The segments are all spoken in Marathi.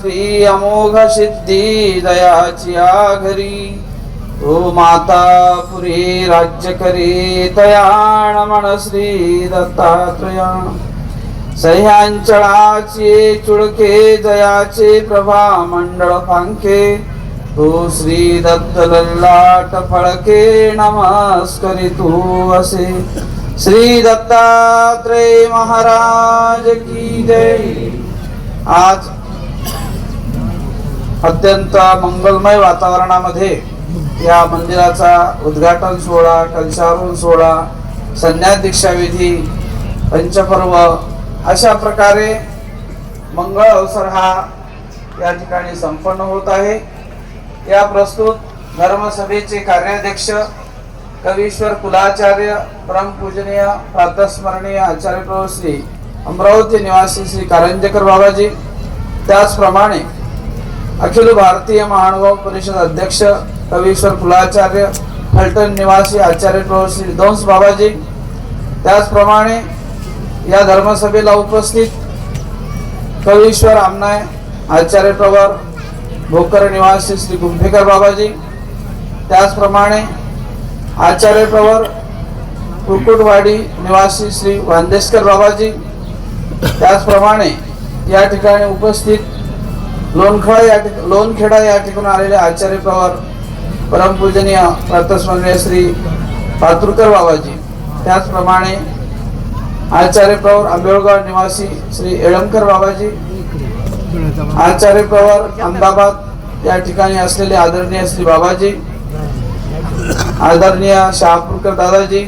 श्री अमोघ सिद्धी दयाची आघरी। ओ माता पुरी राज्य करी तयाण मन श्री दत्तात्रया। सह्यांचळाचे चुळके जयाचे प्रभा मंडळ फांके। तो श्री दत्त लल्लाट फळके नमस्करी तू असे। श्री दत्तात्रय महाराज की जय। आज अत्यंत मंगलमय वातावरणामध्ये या मंदिराचा उद्घाटन सोहळा कलशारोहण सोहळा संन्यास दीक्षाविधी पंचपर्व अशा प्रकारे मंगळ अवसर हा या ठिकाणी संपन्न होत आहे. या प्रस्तुत धर्मसभेचे कार्याध्यक्ष कवीश्वर कुलाचार्य परमपूजनीय प्रातस्मरणीय आचार्य प्रभू श्री अमरावती निवासी श्री कारंजेकर बाबाजी. त्याचप्रमाणे अखिल भारतीय महानुभाव परिषद अध्यक्ष कवीश्वर कुलाचार्य फलटण निवासी आचार्य प्रभू श्री विध्वंस बाबाजी. त्याचप्रमाणे या धर्मसभेला उपस्थित कवीश्वर आमनाय आचार्य प्रवर भोकर निवासी श्री गुंफेकर बाबाजी. त्याचप्रमाणे आचार्य प्रवर कुकुटवाडी निवासी श्री वांदेशकर बाबाजी. त्याचप्रमाणे या ठिकाणी उपस्थित लोणखळा या लोणखेडा या ठिकाणी आलेले आचार्य पवार परमपूजनीय प्रातस्मरणीय श्री पातुरकर बाबाजी. त्याचप्रमाणे आचार्य पवार आंबेळगाव निवासी श्री एळमकर बाबाजी आचार्य पवार अहमदाबाद या ठिकाणी असलेले आदरणीय श्री बाबाजी आदरणीय शहापूरकर दादाजी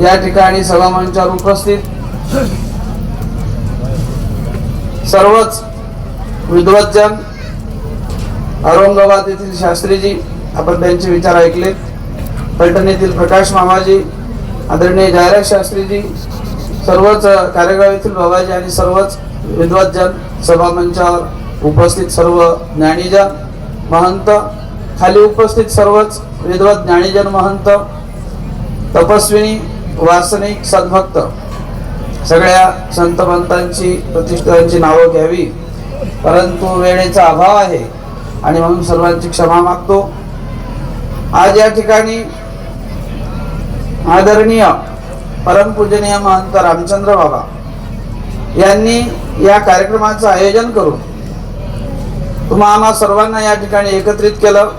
या ठिकाणी सभामंचावर उपस्थित सर्वच विद्वज्जन औरंगाबाद येथील शास्त्रीजी आपण त्यांचे विचार ऐकले. पैठण येथील प्रकाश मामाजी आदरणीय जायराज शास्त्रीजी सर्वच कार्यगाव येथील बाबाजी आणि सर्वच विद्वज्जन सभामंचावर उपस्थित सर्व ज्ञानीजन महंत खाली उपस्थित सर्वच विद्वत ज्ञानीजन महंत तपस्विनी वासनिक सद्भक्त. सगळ्या संतमंतांची प्रतिष्ठांची नावं घ्यावी. परंतु वेळेचा अभाव आहे आणि म्हणून सर्वांची क्षमा मागतो. आज या ठिकाणी आदरणीय परमपूजनीय महंत रामचंद्र बाबा यांनी या कार्यक्रमाचं आयोजन करून तुम्हा आम्हा सर्वांना या ठिकाणी एकत्रित केलं.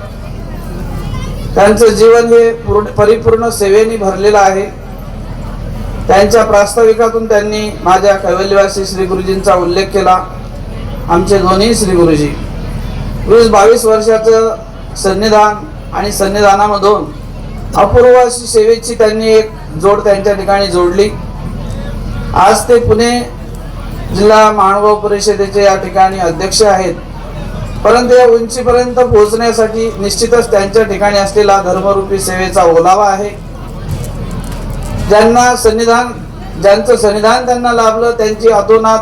त्यांचं जीवन हे पूर्ण परिपूर्ण सेवेने भरलेलं आहे. त्यांच्या प्रास्ताविकातून त्यांनी माझ्या कैवल्यवासी श्री गुरुजींचा उल्लेख केला. आमचे दोन्ही श्री गुरुजी. वीस बावीस वर्षाचं सन्निधान आणि सन्निधानामधून अपूर्व अशी सेवेची त्यांनी एक जोड त्यांच्या ठिकाणी जोडली. आज ते पुणे जिल्हा महानुभाव परिषदेचे या ठिकाणी अध्यक्ष आहेत. परंतु या उंचीपर्यंत पोहोचण्यासाठी निश्चितच त्यांच्या ठिकाणी असलेला धर्मरूपी सेवेचा ओलावा आहे. ज्यांना संविधान ज्यांचं संविधान त्यांना लाभलं त्यांची अतोनात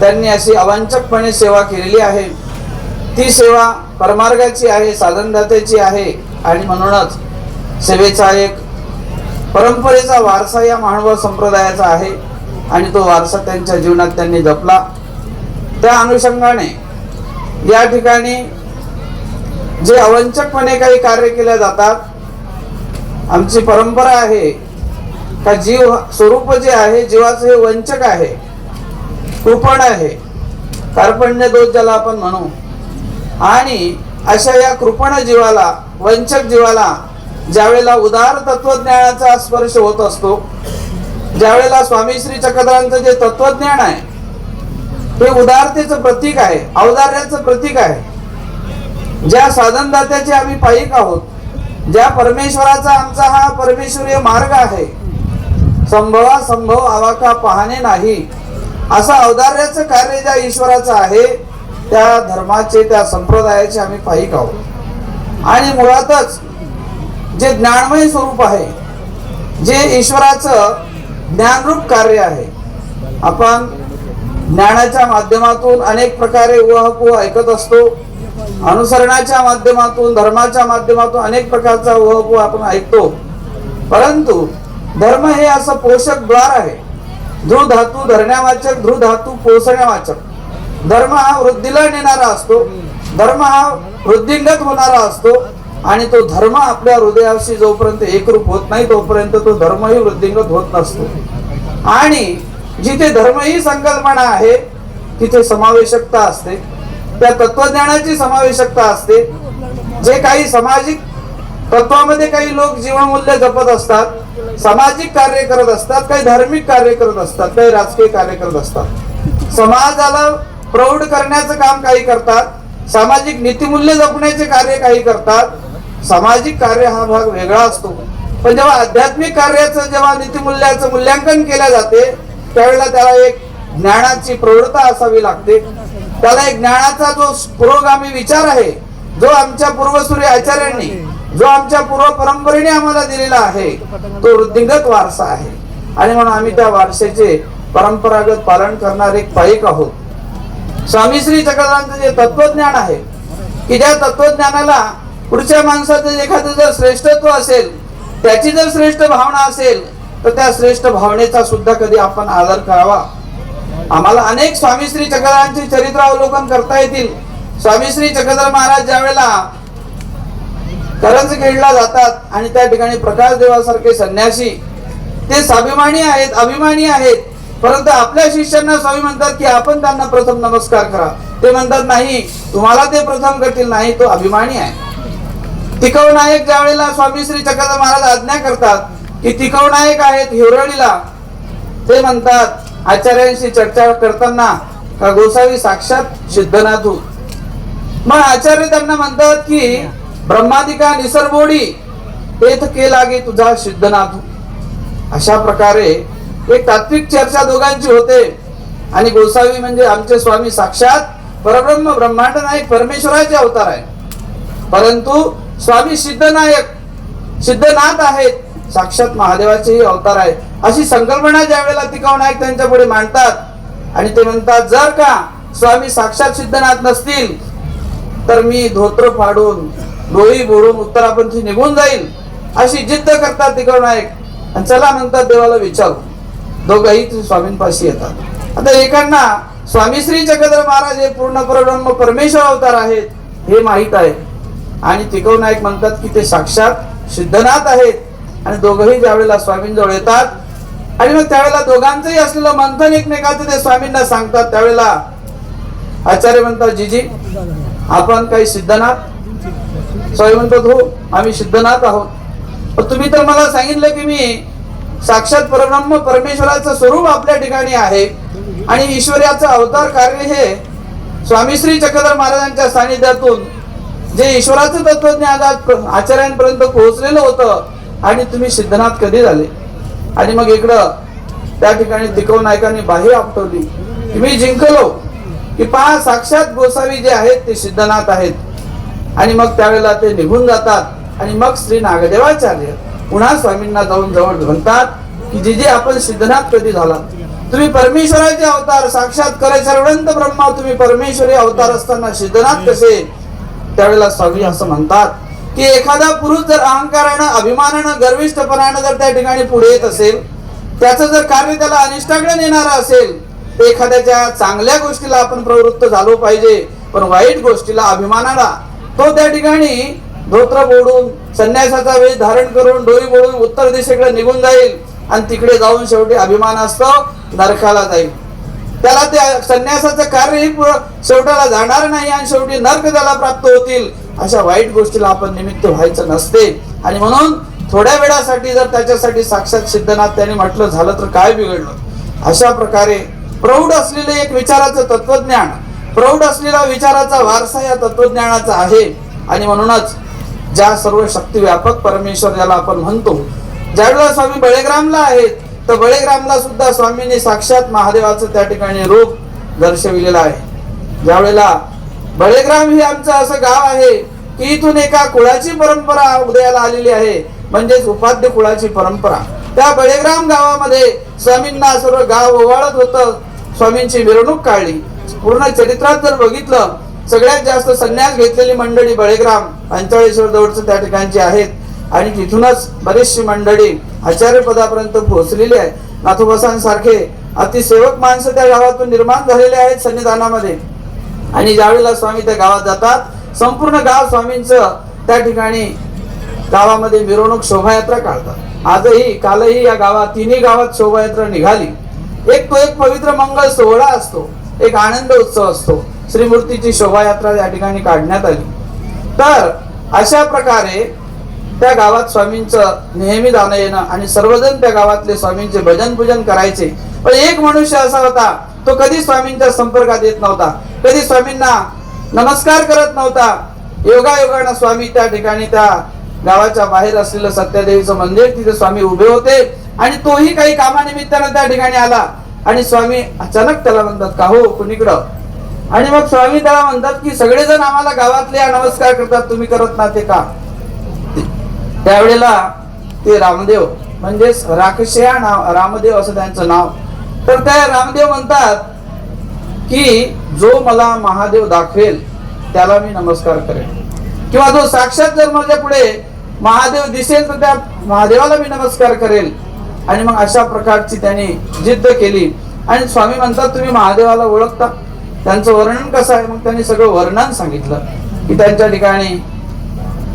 त्यांनी अशी अवांचकपणे सेवा केलेली आहे. ती सेवा परमार्गाची आहे साधनदात्याची आहे आणि म्हणूनच सेवेचा एक परंपरेचा वारसा या महानुभाव संप्रदायाचा आहे आणि तो वारसा त्यांच्या जीवनात त्यांनी जपला. त्या अनुषंगाने या ठिकाणी जे अवंचकपणे काही कार्य केले जातात आमची परंपरा आहे का जीव स्वरूप जे आहे जीवाचं हे वंचक आहे कृपण आहे. कार्पण्य दोष ज्याला आपण म्हणू. आणि अशा या कृपण जीवाला वंचक जीवाला ज्यावेळेला उदार तत्वज्ञानाचा स्पर्श होत असतो ज्यावेळेला स्वामी श्री चक्रधरांचं जे तत्वज्ञान आहे ते उदारतेचं प्रतीक आहे औदार्याचं प्रतीक आहे. ज्या साधनदात्याचे आम्ही पायिक आहोत ज्या परमेश्वराचा आमचा हा परमेश्वरीय मार्ग आहे संभवा संभव आवाका पाहणे नाही. असं औदार्याचं कार्य ज्या ईश्वराचं आहे त्या धर्माचे त्या संप्रदायाचे आम्ही पाहिक आहोत. आणि मुळातच जे ज्ञानमय स्वरूप आहे जे ईश्वराचं ज्ञानरूप कार्य आहे आपण ज्ञानाच्या माध्यमातून अनेक प्रकारे उहापोह ऐकत असतो. अनुसरणाच्या माध्यमातून धर्माच्या माध्यमातून अनेक प्रकारचा उहापोह आपण ऐकतो. परंतु धर्म हे असं पोषक द्वार आहे. ध्रुव धातू धरण्यावाचक ध्रुव धातू पोसण्यावाचक. धर्म हा वृद्धीला नेणारा असतो. धर्म हा वृद्धिंगत होणारा असतो. आणि तो धर्म आपल्या हृदयाशी जोपर्यंत एकरूप होत नाही तोपर्यंत तो धर्मही वृद्धिंगत होत नसतो. आणि जिथे धर्म ही संकल्पना आहे तिथे समावेशकता असते. त्या तत्वज्ञानाची समावेशकता असते. जे काही सामाजिक तत्वामध्ये काही लोक जीवनमूल्य जपत असतात सामाजिक कार्य करत असतात काही धार्मिक कार्य करत असतात काही राजकीय कार्य करत असतात. समाजाला प्रौढ करण्याचं काम काही करतात सामाजिक नीतिमूल्य जपण्याचे कार्य काही करतात सामाजिक कार्य हा भाग वेगळा असतो. पण जेव्हा आध्यात्मिक कार्याचं जेव्हा नीतिमूल्याचं मूल्यांकन केल्या जाते त्यावेळेला त्याला एक ज्ञानाची प्रौढता असावी लागते. त्याला एक ज्ञानाचा जो पुरोगामी विचार आहे जो आमच्या पूर्वसूर्य आचार्यांनी जो आमच्या पूर्व परंपरेने आम्हाला दिलेला आहे तो वृद्धिंगत वारसा आहे. आणि म्हणून आम्ही त्या वारसेचे परंपरागत पालन करणारे एक पाईक आहोत. स्वामी श्री चक्रधरांचं जे तत्वज्ञान आहे की ज्या तत्वज्ञानाला पुढच्या माणसाचं एखादं जर श्रेष्ठत्व असेल त्याची जर श्रेष्ठ भावना असेल तर त्या श्रेष्ठ भावनेचा सुद्धा कधी आपण आदर करावा? आम्हाला अनेक स्वामी श्री चक्रधरांचे चरित्र अवलोकन करता येतील. स्वामी श्री चक्रधर महाराज ज्या वेळेला करंज जातात आणि त्या ठिकाणी प्रकाश देवासारखे संन्यासी ते स्वाभिमानी आहेत अभिमानी आहेत. परंतु आपल्या शिष्यांना स्वामी म्हणतात की आपण त्यांना प्रथम नमस्कार करा. ते म्हणतात नाही तुम्हाला ते प्रथम करतील नाही तो अभिमानी आहे. तिकव नायक ज्या वेळेला स्वामी श्री चक्रधर महाराज आज्ञा करतात की तिकव नायक आहेत हिवरळीला ते म्हणतात आचार्यांशी चर्चा करताना का गोसावी साक्षात सिद्धनाथ मग आचार्य त्यांना म्हणतात की ब्रह्मादिका निसर्गोडी तेथ केला गे तुझा सिद्धनाथ. अशा प्रकारे एक तात्विक चर्चा दोघांची होते. आणि गोसावी म्हणजे आमचे स्वामी साक्षात परब्रह्म ब्रह्मांड नायक परमेश्वराचे अवतार आहे परंतु स्वामी सिद्धनायक सिद्धनाथ आहेत साक्षात महादेवाचेही अवतार आहे अशी संकल्पना ज्या वेळेला तिकाव नायक त्यांच्या पुढे मांडतात आणि ते म्हणतात जर का स्वामी साक्षात सिद्धनाथ नसतील तर मी धोत्र फाडून डोळी बोडून उत्तरापंथी निघून जाईल अशी जिद्द करतात तिकडं नायक. आणि चला म्हणतात देवाला विचारू. दोघंही स्वामींपाशी येतात. आता एकांना स्वामी श्री जगदर महाराज हे पूर्ण परब्रह्म परमेश्वर अवतार आहेत हे माहीत आहे. आणि तिकव नायक म्हणतात की ते साक्षात सिद्धनाथ आहेत. आणि दोघंही ज्यावेळेला स्वामींजवळ येतात आणि मग त्यावेळेला दोघांचंही असलेलं मंथन एकमेकाचं ते स्वामींना सांगतात. त्यावेळेला आचार्य म्हणतात जीजी आपण काही सिद्धनाथ स्वामी म्हणतात हो आम्ही सिद्धनाथ आहोत. तुम्ही तर मला सांगितलं की मी साक्षात परब्रह्म परमेश्वराचं स्वरूप आपल्या ठिकाणी आहे आणि ईश्वराचं अवतार कार्य हे स्वामी श्री चक्रधर महाराजांच्या सानिध्यातून जे ईश्वराचं तत्वज्ञान आज आचार्यांपर्यंत पोहोचलेलं होतं आणि तुम्ही सिद्धनाथ कधी झाले? आणि मग इकडं त्या ठिकाणी तिकव नायकांनी बाही आपटवली. मी जिंकलो की पहा साक्षात गोसावी जे आहेत ते सिद्धनाथ आहेत. आणि मग त्यावेळेला ते निघून जातात. आणि मग श्री नागदेवाचार्य पुन्हा स्वामींना जाऊन जवळ म्हणतात की जे जे आपण सिद्धनाथ कधी झाला? तुम्ही परमेश्वराचे अवतार साक्षात करे सर्वंत ब्रह्मा तुम्ही परमेश्वरी अवतार असताना सिद्धनाथ कसे? त्यावेळेला स्वामी असं म्हणतात की एखादा पुरुष जर अहंकारानं अभिमानानं गर्विष्ठपणानं जर त्या ठिकाणी पुढे येत असेल त्याचं जर कार्य त्याला अनिष्टाकडे नेणारं असेल तर एखाद्याच्या चांगल्या गोष्टीला आपण प्रवृत्त झालो पाहिजे पण वाईट गोष्टीला अभिमानाला तो त्या ठिकाणी धोत्र बोडून संन्यासाचा वेश धारण करून डोरी बोडून उत्तर दिशेकडे निघून जाईल आणि तिकडे जाऊन शेवटी अभिमान असतो नरकाला जाईल. त्याला त्या संन्यासाचं कार्यही शेवटाला जाणार नाही आणि शेवटी नर्क त्याला प्राप्त होतील अशा वाईट गोष्टीला आपण निमित्त व्हायचं नसते. आणि म्हणून थोड्या वेळासाठी जर त्याच्यासाठी साक्षात सिद्धनाथ त्यांनी म्हटलं झालं तर काय बिघडलं? अशा प्रकारे प्रौढ असलेले एक विचाराचं तत्वज्ञान प्रौढ असलेला विचाराचा वारसा या तत्वज्ञानाचा आहे. आणि म्हणूनच ज्या सर्व शक्ती व्यापक परमेश्वर ज्याला आपण म्हणतो ज्यावेळेला स्वामी बळेग्रामला आहेत तर बळेग्रामला सुद्धा स्वामींनी साक्षात महादेवाचं त्या ठिकाणी रूप दर्शविलेलं आहे. ज्यावेळेला बळेग्राम हे आमचं असं गाव आहे की इथून एका कुळाची परंपरा उदयाला आलेली आहे म्हणजेच उपाध्य कुळाची परंपरा. त्या बळेग्राम गावामध्ये स्वामींना सर्व गाव ओवाळत होतं स्वामींची मिरवणूक काढली. पूर्ण चरित्रात जर बघितलं सगळ्यात जास्त संन्यास घेतलेली मंडळी बळेग्राम पंचाळेश्वर जवळचं त्या ठिकाणची आहेत. आणि तिथूनच बरीचशी मंडळी आचार्य पदापर्यंत पोहोचलेली आहे. नाथोबासांसारखे अतिसेवक माणसं त्या गावातून निर्माण झालेले आहेत सन्निधानामध्ये. आणि ज्यावेळेला स्वामी त्या गावात जातात संपूर्ण गाव स्वामींचं त्या ठिकाणी गावामध्ये मिरवणूक शोभायात्रा काढतात. आजही कालही या गावात तिन्ही गावात शोभायात्रा निघाली. एक तो एक पवित्र मंगळ सोहळा असतो. एक आनंद उत्सव असतो. श्रीमूर्तीची शोभायात्रा या ठिकाणी काढण्यात आली. तर अशा प्रकारे त्या गावात स्वामींचं नेहमी जाणं येणं आणि सर्वजण त्या गावातले स्वामींचे भजन पूजन करायचे. पण एक मनुष्य असा होता तो कधी स्वामींच्या संपर्कात येत नव्हता. कधी स्वामींना नमस्कार करत नव्हता. योगायोगानं स्वामी त्या ठिकाणी त्या गावाच्या बाहेर असलेलं सत्यादेवीचं मंदिर तिथे स्वामी उभे होते आणि तोही काही कामानिमित्तानं त्या ठिकाणी आला. आणि स्वामी अचानक त्याला म्हणतात का हो कुणीकडं? आणि मग स्वामी त्याला म्हणतात की सगळेजण आम्हाला गावातले या नमस्कार करतात तुम्ही करत ना ते का? त्यावेळेला ते रामदेव म्हणजेच राक्षया नाव रामदेव असं त्यांचं नाव. तर त्या रामदेव म्हणतात की जो मला महादेव दाखवेल त्याला मी नमस्कार करेन. किंवा जो साक्षात जर माझ्या पुढे महादेव दिसेल तर त्या महादेवाला मी नमस्कार करेल. आणि मग अशा प्रकारची त्यांनी जिद्द केली. आणि स्वामी म्हणतात तुम्ही महादेवाला ओळखता? त्यांचं वर्णन कसं आहे? मग त्यांनी सगळं वर्णन सांगितलं की त्यांच्या ठिकाणी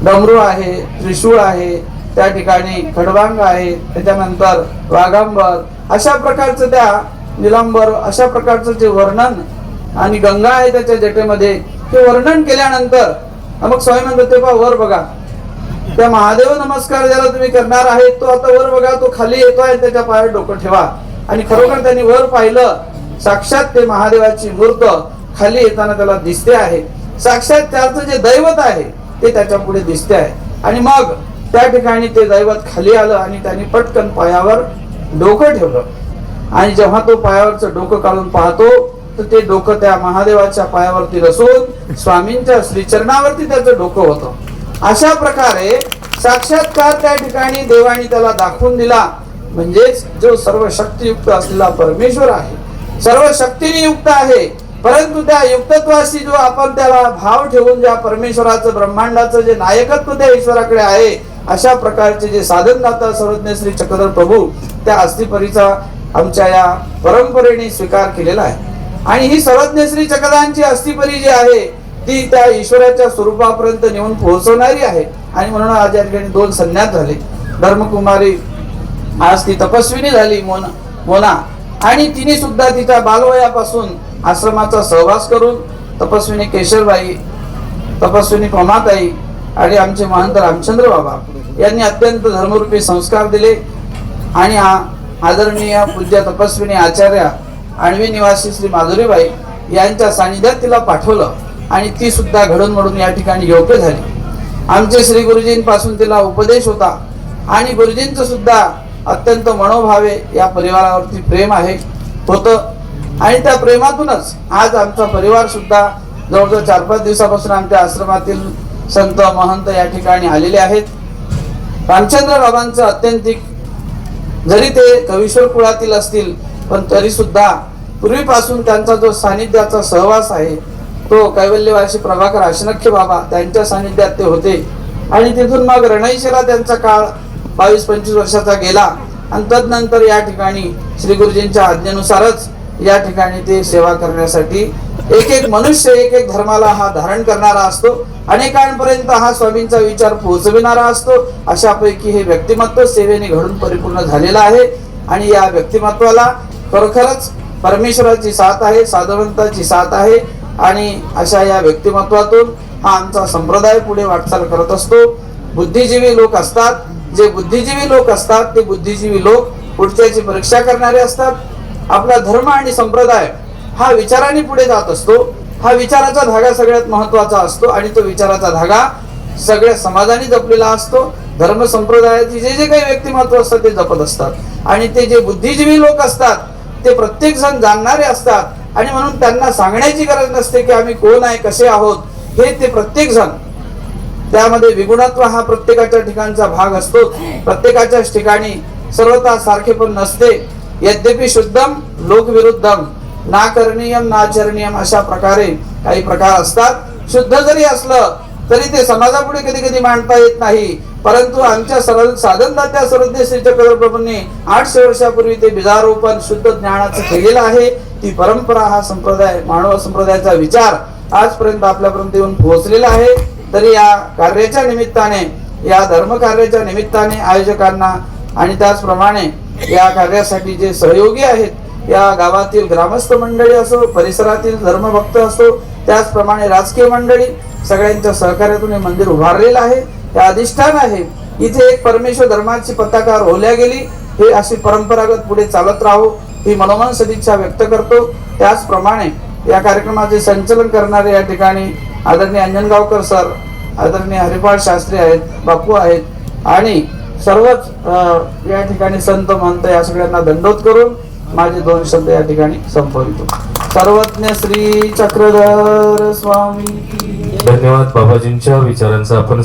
डमरू आहे त्रिशूळ आहे त्या ठिकाणी खडबांग आहे त्याच्यानंतर वाघांबर. अशा प्रकारचं त्या निलांबर अशा प्रकारचं जे वर्णन आणि गंगा आहे त्याच्या जटेमध्ये ते वर्णन केल्यानंतर मग स्वामी म्हणतात ते पहा वर बघा त्या महादेव नमस्कार ज्याला तुम्ही करणार आहे तो आता वर बघा तो खाली येतो आहे त्याच्या पायावर डोकं ठेवा. आणि खरोखर त्यांनी वर पाहिलं साक्षात ते महादेवाची मूर्त खाली येताना त्याला दिसते आहे. साक्षात त्याचं जे दैवत आहे ते त्याच्या पुढे दिसते आहे. आणि मग त्या ठिकाणी ते दैवत खाली आलं आणि त्यांनी पटकन पायावर डोकं ठेवलं. आणि जेव्हा तो पायावरचं डोकं काढून पाहतो तर ते डोकं त्या महादेवाच्या पायावरती रसून स्वामींच्या श्रीचरणावरती त्याचं डोकं होतं. अशा प्रकारे साक्षात्कार त्या ठिकाणी देवाने त्याला दाखवून दिला. म्हणजेच जो सर्व शक्तियुक्त असलेला परमेश्वर आहे. सर्व शक्तीने युक्त आहे. परंतु त्या युक्तत्वाशी जो आपण त्याला भाव ठेवून ज्या परमेश्वराचं ब्रह्मांडाचं जे नायकत्व त्या ईश्वराकडे आहे अशा प्रकारचे जे साधन दाता सर्वज्ञ श्री चक्रधर प्रभू त्या अस्थिपरीचा आमच्या या परंपरेने स्वीकार केलेला आहे. आणि ही सर्वज्ञ श्री चक्रधांची अस्थिपरी जी आहे ती त्या ईश्वराच्या स्वरूपापर्यंत नेऊन पोहोचवणारी आहे. आणि म्हणून आज या ठिकाणी दोन संन्यास झाले. धर्मकुमारी आज ती तपस्विनी झाली मोना मोना. आणि तिने सुद्धा तिच्या बालवयापासून आश्रमाचा सहवास करून तपस्विनी केशरबाई तपस्विनी प्रमाताई आणि आमचे महंत रामचंद्र बाबा यांनी अत्यंत धर्मरूपी संस्कार दिले. आणि आदरणीय पूज्य तपस्विनी आचार्य आणवी निवासी श्री माधुरीबाई यांच्या सानिध्यात तिला पाठवलं. आणि ती सुद्धा घडून मडून या ठिकाणी योग्य झाली. आमचे श्री गुरुजींपासून तिला उपदेश होता. आणि गुरुजींचं सुद्धा अत्यंत मनोभावे या परिवारावरती प्रेम आहे होतं. आणि त्या प्रेमातूनच आज आमचा परिवार सुद्धा जवळजवळ चार पाच दिवसापासून आमच्या आश्रमातील संत महंत या ठिकाणी आलेले आहेत. रामचंद्र बाबांचं अत्यंतिक जरी ते कवीश्वर कुळातील असतील पण तरी सुद्धा पूर्वीपासून त्यांचा जो सानिध्याचा सहवास आहे तो कैवल्यवासी प्रभाकर अशनख्य बाबा त्यांच्या सानिध्यात ते होते. आणि तिथून मग रणैशीला त्यांचा काळ बावीस पंचवीस वर्षाचा गेला. आणि तदनंतर या ठिकाणी श्री गुरुजींच्या आज्ञेनुसारच या ठिकाणी ते सेवा करण्यासाठी एक एक मनुष्य एक एक धर्माला हा धारण करणारा असतो. अनेकांपर्यंत हा स्वामींचा विचार पोहोचविणारा असतो. अशापैकी हे व्यक्तिमत्व सेवेने घडून परिपूर्ण झालेलं आहे. आणि या व्यक्तिमत्वाला खरोखरच परमेश्वराची साथ आहे साधवंताची साथ आहे. आणि अशा या व्यक्तिमत्वातून हा आमचा संप्रदाय पुढे वाटचाल करत असतो. बुद्धिजीवी लोक असतात. जे बुद्धिजीवी लोक असतात ते बुद्धिजीवी लोक पुढच्याची परीक्षा करणारे असतात. आपला धर्म आणि संप्रदाय हा विचाराने पुढे जात असतो. हा विचाराचा धागा सगळ्यात महत्त्वाचा असतो आणि तो विचाराचा धागा सगळ्या समाजाने जपलेला असतो. धर्म संप्रदायाचे जे जे काही व्यक्तिमत्व असतात ते जपत असतात. आणि ते जे बुद्धिजीवी लोक असतात ते प्रत्येक जण जाणणारे असतात. आणि म्हणून त्यांना सांगण्याची गरज नसते की आम्ही कोण आहे कसे आहोत हे ते प्रत्येक जण. त्यामध्ये विगुणत्व हा प्रत्येकाच्या ठिकाणचा भाग असतो. प्रत्येकाच्याच ठिकाणी सर्वता सारखे पण नसते. यद्यपि शुद्धम लोकविरुद्धम ना करणीयम ना आचरणीयम अशा प्रकारे काही प्रकार असतात. शुद्ध जरी असलं तरी ते समाजापुढे कधी कधी मांडता येत नाही. परंतु आमच्या सर साधनदात्या सरद्य श्री आठशे वर्षापूर्वी ते बिजारोपण शुद्ध ज्ञानाचं केलेलं आहे. ती परंपरा हा संप्रदाय मानव संप्रदायाचा विचार आजपर्यंत आपल्यापर्यंत येऊन पोहोचलेला आहे. तरी या कार्याच्या निमित्ताने या धर्मकार्याच्या निमित्ताने आयोजकांना आणि त्याचप्रमाणे या कार्यासाठी जे सहयोगी आहेत या गावातील ग्रामस्थ मंडळी असो परिसरातील धर्मभक्त असो त्याचप्रमाणे राजकीय मंडळी सगळ्यांच्या सहकार्यातून हे मंदिर उभारलेलं आहे. हे अधिष्ठान आहे. इथे एक परमेश्वर धर्माची पताका रोवल्या गेली. हे अशी परंपरागत पुढे चालत राहो ही मनोमन सदिच्छा व्यक्त करतो. त्याचप्रमाणे या कार्यक्रमाचे संचलन करणारे या ठिकाणी आदरणीय अंजनगावकर सर आदरणीय हरिपाळ शास्त्री आहेत बापू आहेत आणि सर्वच या ठिकाणी संत महंत या सगळ्यांना दंडोत करून माझे दोन शब्द या ठिकाणी संपवितो. सर्वज्ञ श्री चक्रधर स्वामी. धन्यवाद बाबाजींच्या विचारांचा आपण